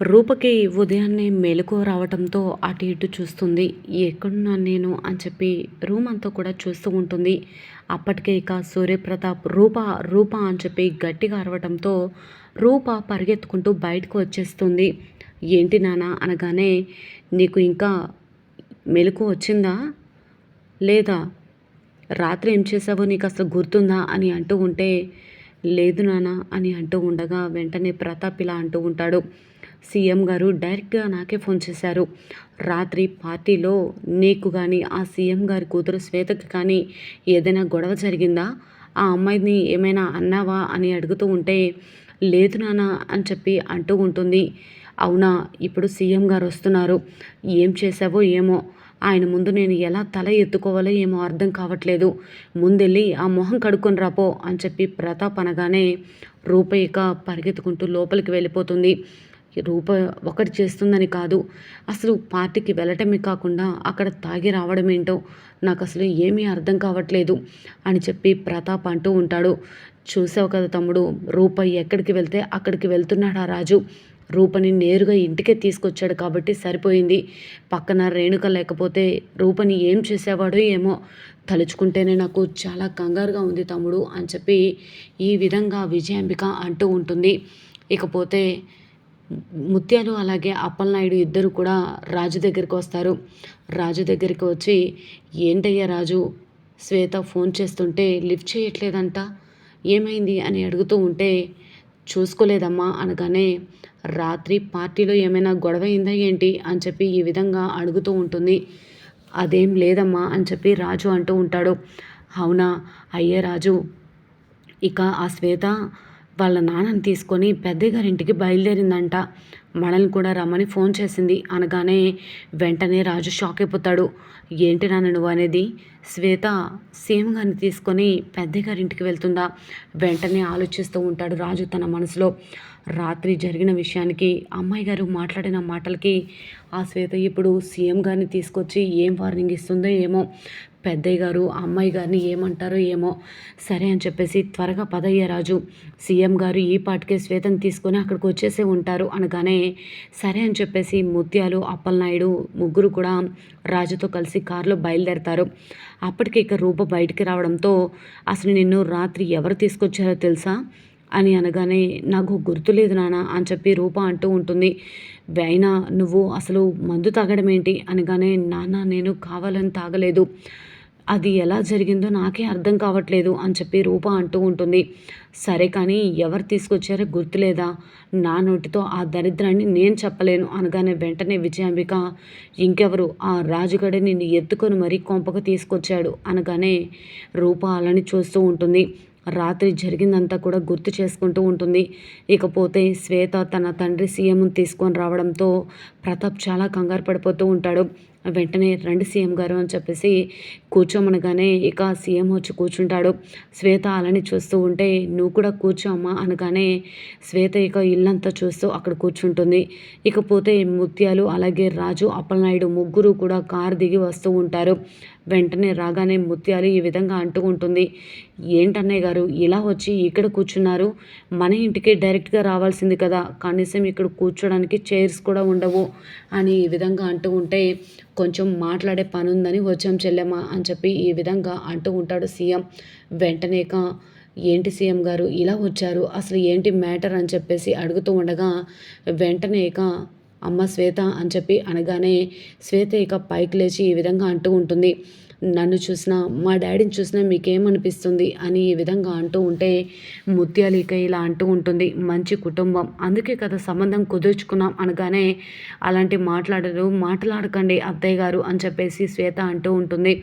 రూపకి ఉదయాన్నే మెలకు రావడంతో అటు ఇటు చూస్తుంది. ఎక్కడున్నా నేను అని చెప్పి రూమ్ అంతా కూడా చూస్తూ ఉంటుంది. అప్పటికే ఇక సూర్యప్రతాప్ రూప రూప అని చెప్పి గట్టిగా అరవటంతో రూప పరిగెత్తుకుంటూ బయటకు వచ్చేస్తుంది. ఏంటి నాన్న అనగానే నీకు ఇంకా మెలకు వచ్చిందా? లేదా? రాత్రి ఏం చేసావో నీకు అసలు గుర్తుందా? అని అంటూ ఉంటే లేదు నాన్న అని అంటూ ఉండగా వెంటనే ప్రతాప్ ఇలా అంటూ ఉంటాడు. సీఎం గారు డైరెక్ట్గా నాకే ఫోన్ చేశారు. రాత్రి పార్టీలో నీకు కానీ ఆ సీఎం గారి కూతురు శ్వేతకి కానీ ఏదైనా గొడవ జరిగిందా? ఆ అమ్మాయిని ఏమైనా అన్నావా? అని అడుగుతూ ఉంటే లేదు నాన్న అని చెప్పి అంటూ ఉంటుంది. అవునా? ఇప్పుడు సీఎం గారు వస్తున్నారు. ఏం చేసావో ఏమో? ఆయన ముందు నేను ఎలా తల ఎత్తుకోవాలో ఏమో అర్థం కావట్లేదు. ముందెళ్ళి ఆ మొహం కడుక్కొని రాపో అని చెప్పి ప్రతాప్ అనగానే రూపయిక పరిగెత్తుకుంటూ లోపలికి వెళ్ళిపోతుంది. రూప ఒకటి చేస్తుందని కాదు. అసలు పార్టీకి వెళ్ళటమే కాకుండా అక్కడ తాగి రావడం ఏంటో నాకు అసలు ఏమీ అర్థం కావట్లేదు అని చెప్పి ప్రతాప్ అంటూ ఉంటాడు. చూసావు కదా తమ్ముడు రూప ఎక్కడికి వెళ్తే అక్కడికి వెళ్తున్నాడు ఆ రాజు? రూపని నేరుగా ఇంటికే తీసుకొచ్చాడు కాబట్టి సరిపోయింది. పక్కన రేణుక లేకపోతే రూపని ఏం చేసేవాడో ఏమో తలుచుకుంటేనే నాకు చాలా కంగారుగా ఉంది తమ్ముడు అని చెప్పి ఈ విధంగా విజయాంబిక అంటూ ఉంటుంది. ఇకపోతే ముత్యాలు అలాగే అప్పలనాయుడు ఇద్దరు కూడా రాజు దగ్గరికి వస్తారు. రాజు దగ్గరికి వచ్చి ఏంటయ్యా రాజు శ్వేత ఫోన్ చేస్తుంటే లిఫ్ట్ చేయట్లేదంట? ఏమైంది? అని అడుగుతూ ఉంటే చూసుకోలేదమ్మా అనగానే రాత్రి పార్టీలో ఏమైనా గొడవ అయిందా ఏంటి? అని చెప్పి ఈ విధంగా అడుగుతూ ఉంటుంది. అదేం లేదమ్మా అని చెప్పి రాజు అంటూ ఉంటాడు. అవునా? అయ్యే రాజు ఇక ఆ శ్వేత వాళ్ళ నాన్నని తీసుకొని పెద్దయ్య గారింటికి బయలుదేరిందంట. మనల్ని కూడా రమ్మని ఫోన్ చేసింది. అనగానే వెంటనే రాజు షాక్ అయిపోతాడు. ఏంటి నాన్న నువ్వు అనేది? శ్వేత సేమ్ గారిని తీసుకొని పెద్దయ్య గారింటికి వెళ్తుందా? వెంటనే ఆలోచిస్తూ ఉంటాడు రాజు తన మనసులో. రాత్రి జరిగిన విషయానికి అమ్మాయి గారు మాట్లాడిన మాటలకి ఆ శ్వేత ఇప్పుడు సీఎం గారిని తీసుకొచ్చి ఏం వార్నింగ్ ఇస్తుందో ఏమో పెద్దయ్య గారు అమ్మాయి గారిని ఏమంటారో ఏమో సరే అని చెప్పేసి త్వరగా పదయ్య రాజు సీఎం గారు ఈ పాటికే శ్వేతను తీసుకొని అక్కడికి వచ్చేసే ఉంటారు. అనగానే సరే అని చెప్పేసి ముత్యాలు అప్పలనాయుడు ముగ్గురు కూడా రాజుతో కలిసి కారులో బయలుదేరతారు. అప్పటికి ఇక రూప బయటికి రావడంతో అసలు నిన్ను రాత్రి ఎవరు తీసుకొచ్చారో తెలుసా? అని అనగానే నాకు గుర్తులేదు నాన్న అని చెప్పి రూప అంటూ ఉంటుంది. అయినా నువ్వు అసలు మందు తాగడం ఏంటి అనగానే నాన్న నేను కావాలని తాగలేదు. అది ఎలా జరిగిందో నాకే అర్థం కావట్లేదు అని చెప్పి రూప అంటూ ఉంటుంది. సరే కానీ ఎవరు తీసుకొచ్చారో గుర్తులేదా? నా నోటితో ఆ దరిద్రాన్ని నేను చెప్పలేను అనగానే వెంటనే విజయాంబిక ఇంకెవరు? ఆ రాజుగడ నిన్ను ఎత్తుకొని మరీ కొంపకు తీసుకొచ్చాడు అనగానే రూప అలాని చూస్తూ ఉంటుంది. రాత్రి జరిగిందంతా కూడా గుర్తు చేసుకుంటూ ఉంటుంది. ఇకపోతే శ్వేత తన తండ్రి సీఎంను తీసుకొని రావడంతో ప్రతాప్ చాలా కంగారు పడిపోతూ ఉంటాడు. వెంటనే రండి సీఎం గారు అని చెప్పేసి కూర్చోమనగానే ఇక సీఎం వచ్చి కూర్చుంటాడు. శ్వేత అలాని చూస్తూ ఉంటే నువ్వు కూడా కూర్చోమ్మా అనగానే శ్వేత ఇక ఇల్లంతా చూస్తూ అక్కడ కూర్చుంటుంది. ఇకపోతే ముత్యాలు అలాగే రాజు అప్పలనాయుడు ముగ్గురు కూడా కారు దిగి వస్తూ ఉంటారు. వెంటనే రాగానే ముత్యాలు ఈ విధంగా అంటుకుంటుంది. ఏంటన్నయ్య గారు ఇలా వచ్చి ఇక్కడ కూర్చున్నారు? మన ఇంటికి డైరెక్ట్గా రావాల్సింది కదా. కనీసం ఇక్కడ కూర్చోడానికి చైర్స్ కూడా ఉండవు అని ఈ విధంగా అంటూ ఉంటే కొంచెం మాట్లాడే పని ఉందని వచ్చాం చెల్లెమ్మ అని చెప్పి ఈ విధంగా అంటూ ఉంటాడు సీఎం వెంటనేక ఏంటి సీఎం గారు ఇలా వచ్చారు? అసలు ఏంటి మ్యాటర్? అని చెప్పేసి అడుగుతూ ఉండగా వెంటనే అమ్మ శ్వేత అని చెప్పి అనగానే శ్వేత ఇక పైకి లేచి ఈ విధంగా అంటూ ఉంటుంది. నన్ను చూసినా మా డాడీని చూసినా మీకేమనిపిస్తుంది? అని ఈ విధంగా అంటూ ఉంటే ముత్యాలు ఇక ఇలా అంటూ ఉంటుంది. మంచి కుటుంబం. అందుకే కదా సంబంధం కుదుర్చుకున్నాం అనగానే అలాంటి మాట్లాడరు. మాట్లాడకండి అత్తయ్య గారు అని చెప్పేసి శ్వేత అంటూ ఉంటుంది.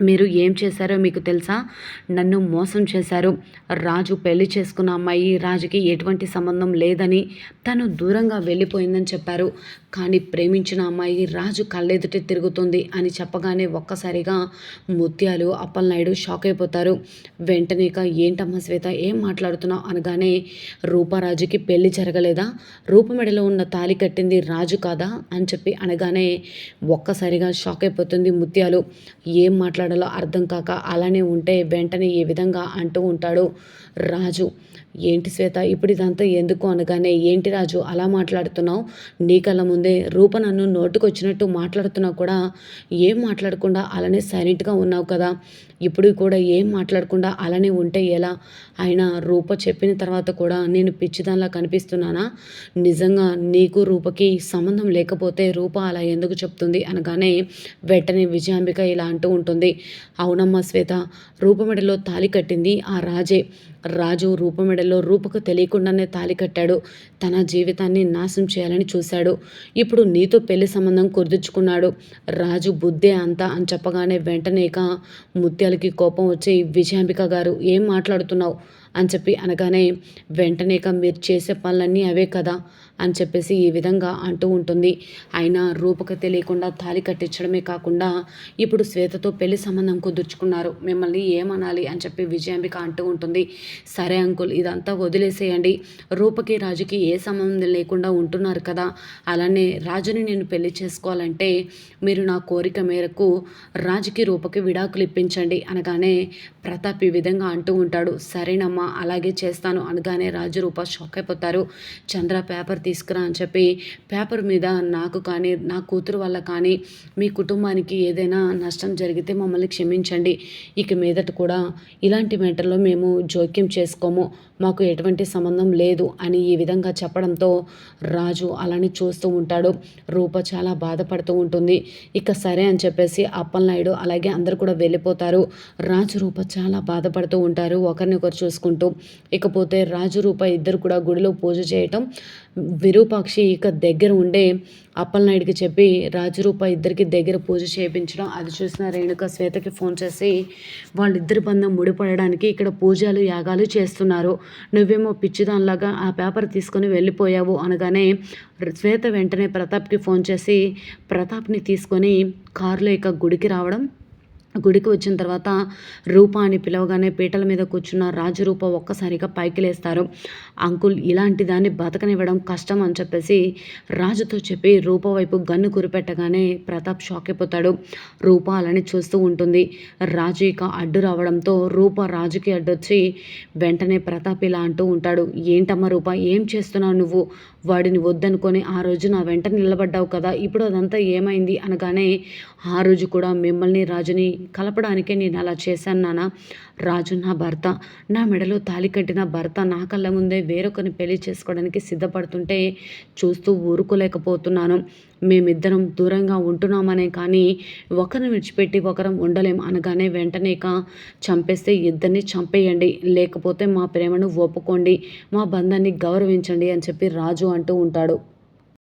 మీరు ఏం చేశారో మీకు తెలుసా? నన్ను మోసం చేశారు. రాజు పెళ్ళి చేసుకున్న అమ్మాయి రాజుకి ఎటువంటి సంబంధం లేదని తను దూరంగా వెళ్ళిపోయిందని చెప్పారు. కానీ ప్రేమించిన అమ్మాయి రాజు కళ్ళెదుట తిరుగుతుంది అని చెప్పగానే ఒక్కసారిగా ముత్యాలు అప్పలనాయుడు షాక్ అయిపోతారు. వెంటనే ఇక ఏంటమ్మా శ్వేత ఏం మాట్లాడుతున్నావు? అనగానే రూపారాజుకి పెళ్ళి జరగలేదా? రూపమెడలో ఉన్న తాలి కట్టింది రాజు కాదా? అని చెప్పి అనగానే ఒక్కసారిగా షాక్ అయిపోతుంది ముత్యాలు. ఏం మాట్లాడు మాట్లాడాలో అర్థం కాక అలానే ఉంటే వెంటనే ఏ విధంగా అంటూ ఉంటాడు రాజు. ఏంటి శ్వేత ఇప్పుడు ఇదంతా ఎందుకు అనగానే ఏంటి రాజు అలా మాట్లాడుతున్నావు? నీ కళ్ళ ముందే రూప నన్ను నోటుకొచ్చినట్టు మాట్లాడుతున్నా కూడా ఏం మాట్లాడకుండా అలానే సైలెంట్గా ఉన్నావు కదా? ఇప్పుడు కూడా ఏం మాట్లాడకుండా అలానే ఉంటే ఎలా? అయినా రూప చెప్పిన తర్వాత కూడా నేను పిచ్చిదానిలా కనిపిస్తున్నానా? నిజంగా నీకు రూపకి సంబంధం లేకపోతే రూప అలా ఎందుకు చెప్తుంది అనగానే వెంటనే విజయాంబిక ఇలా అంటూ ఉంటుంది. అవునమ్మా శ్వేత. రూపమెడలో తాలి కట్టింది ఆ రాజే. రాజు రూపమెడలో రూపకు తెలియకుండానే తాలి కట్టాడు. తన జీవితాన్ని నాశనం చేయాలని చూశాడు. ఇప్పుడు నీతో పెళ్ళి సంబంధం కుదుర్చుకున్నాడు. రాజు బుద్ధే అంతా అని చెప్పగానే వెంటనేక ముత్యాలకి కోపం వచ్చి విజయాంబిక గారు ఏం మాట్లాడుతున్నావు? అని చెప్పి అనగానే వెంటనే ఇక మీరు చేసే పనులన్నీ అవే కదా అని చెప్పేసి ఈ విధంగా అంటూ ఉంటుంది. అయినా రూపక తెలియకుండా తాలి కట్టించడమే కాకుండా ఇప్పుడు శ్వేతతో పెళ్ళి సంబంధం కుదుర్చుకున్నారు. మిమ్మల్ని ఏమనాలి అని చెప్పి విజయాంబిక అంటూ ఉంటుంది. సరే అంకుల్ ఇదంతా వదిలేసేయండి. రూపకి రాజుకి ఏ సంబంధం లేకుండా ఉంటున్నారు కదా. అలానే రాజుని నేను పెళ్ళి చేసుకోవాలంటే మీరు నా కోరిక మేరకు రాజుకి రూపకి విడాకులు ఇప్పించండి అనగానే ప్రతాప్ ఈ విధంగా అంటూ ఉంటాడు సరేనమ్మా అలాగే చేస్తాను అనగానే రాజు రూప షాక్ అయిపోతారు. చంద్ర పేపర్ తీసుకురా అని చెప్పి పేపర్ మీద నాకు కానీ నా కూతురు వల్ల కానీ మీ కుటుంబానికి ఏదైనా నష్టం జరిగితే మమ్మల్ని క్షమించండి. ఇక మీదట కూడా ఇలాంటి మ్యాటర్లో మేము జోక్యం చేసుకోము. మాకు ఎటువంటి సంబంధం లేదు అని ఈ విధంగా చెప్పడంతో రాజు అలానే చూస్తూ ఉంటాడు. రూప చాలా బాధపడుతూ ఉంటుంది. ఇక సరే అని చెప్పేసి అప్పలనాయుడు అలాగే అందరు కూడా వెళ్ళిపోతారు. రాజు రూప చాలా బాధపడుతూ ఉంటారు. ఒకరినొకరు చూసుకుంటూ. ఇకపోతే రాజు రూప ఇద్దరు కూడా గుడిలో పూజ చేయటం విరూపాక్షి ఇక దగ్గర ఉండే అప్పలనాయుడికి చెప్పి రాజరూప ఇద్దరికి దగ్గర పూజ చేయించడం. అది చూసిన రేణుక శ్వేతకి ఫోన్ చేసి వాళ్ళిద్దరి బంధం ముడిపడడానికి ఇక్కడ పూజలు యాగాలు చేస్తున్నారు. నువ్వేమో పిచ్చిదానిలాగా ఆ పేపర్ తీసుకొని వెళ్ళిపోయావు అనగానే శ్వేత వెంటనే ప్రతాప్కి ఫోన్ చేసి ప్రతాప్ని తీసుకొని కారులో ఇక గుడికి రావడం గుడికి వచ్చిన తర్వాత రూప అని పిలవగానే పీటల మీద కూర్చున్న రాజు రూప ఒక్కసారిగా పైకి లేస్తారు. అంకుల్ ఇలాంటి దాన్ని బతకనివ్వడం కష్టం అని చెప్పేసి రాజుతో చెప్పి రూప వైపు గన్ను కురిపెట్టగానే ప్రతాప్ షాక్ అయిపోతాడు. రూప అలానే చూస్తూ ఉంటుంది. రాజు ఇక అడ్డు రావడంతో రూప రాజుకి అడ్డొచ్చి వెంటనే ప్రతాప్ ఇలా అంటూ ఉంటాడు. ఏంటమ్మా రూప ఏం చేస్తున్నావు నువ్వు? వాడిని వద్దనుకొని ఆ రోజు నా వెంట నిలబడ్డావు కదా ఇప్పుడు అదంతా ఏమైంది అనగానే ఆ రోజు కూడా మిమ్మల్ని రాజుని కలపడానికే నేను అలా చేశాను నాన్న రాజు నా భర్త నా మెడలో తాలి కట్టిన భర్త నా కళ్ళ ముందే వేరొకరిని పెళ్ళి చేసుకోవడానికి సిద్ధపడుతుంటే చూస్తూ ఊరుకోలేకపోతున్నాను. మేమిద్దరం దూరంగా ఉంటున్నామనే కానీ ఒకరిని విడిచిపెట్టి ఒకరం ఉండలేం అనగానే వెంటనే చంపేస్తే ఇద్దరిని చంపేయండి. లేకపోతే మా ప్రేమను ఒప్పుకోండి మా బంధాన్ని గౌరవించండి అని చెప్పి రాజు అంటూ ఉంటాడు.